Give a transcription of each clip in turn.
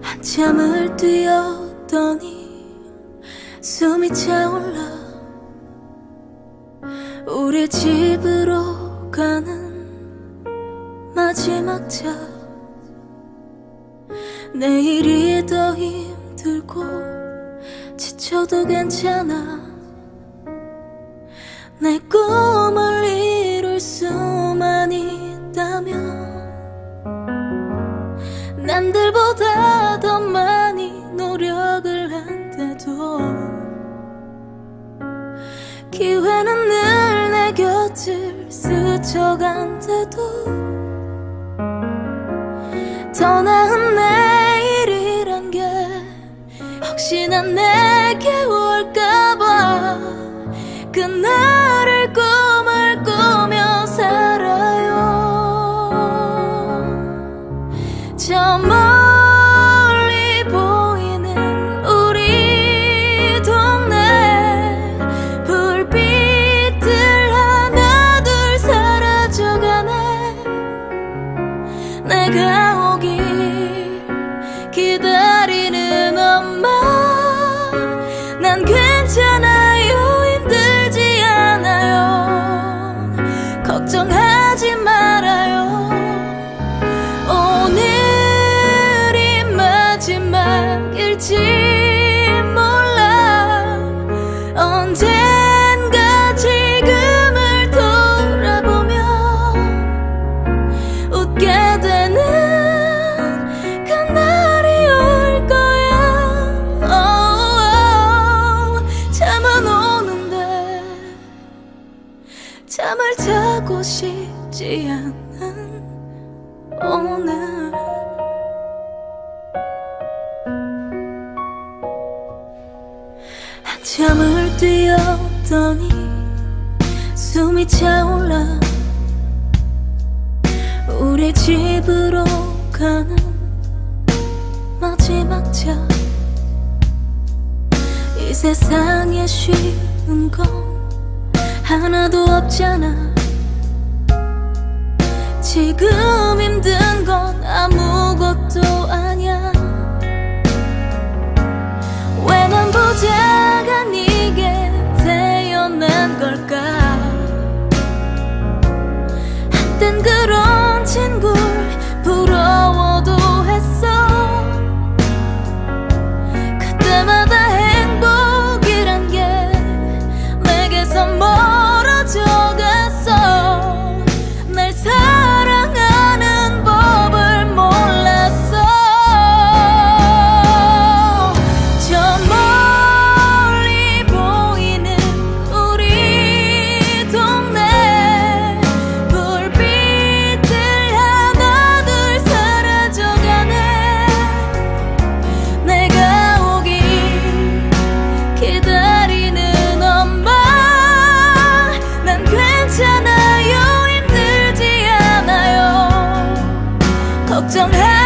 한참을 뛰었더니 숨이 차올라 우리 집으로 가는 마지막 차 내일이 더 힘들고 지쳐도 괜찮아. 내 꿈을 이룰 수만 있다면 남들보다 더 많이 노력을 한데도 기회는 늘 내 곁을 스쳐간대도 더 나은 혹시나 내게 올까봐 그날을 꿈을 꾸며 살아요. 저멀 这样的 잠을 자고 싶지 않은 오늘 한참을 뛰었더니 숨이 차올라. 우리 집으로 가는 마지막 차. 이 세상에 쉬운 건 하나도 없잖아. 지금 힘든 整合。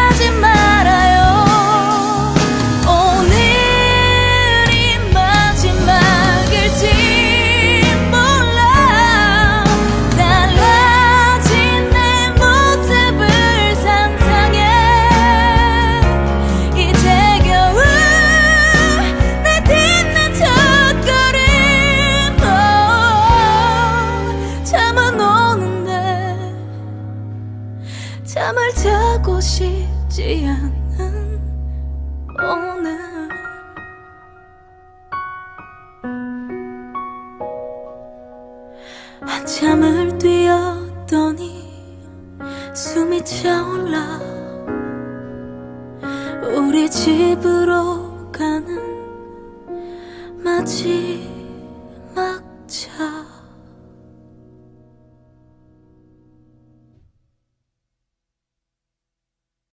잠을 자고 싶지 않은 오늘. 한참을 뛰었더니 숨이 차올라. 우리 집으로 가는 마지막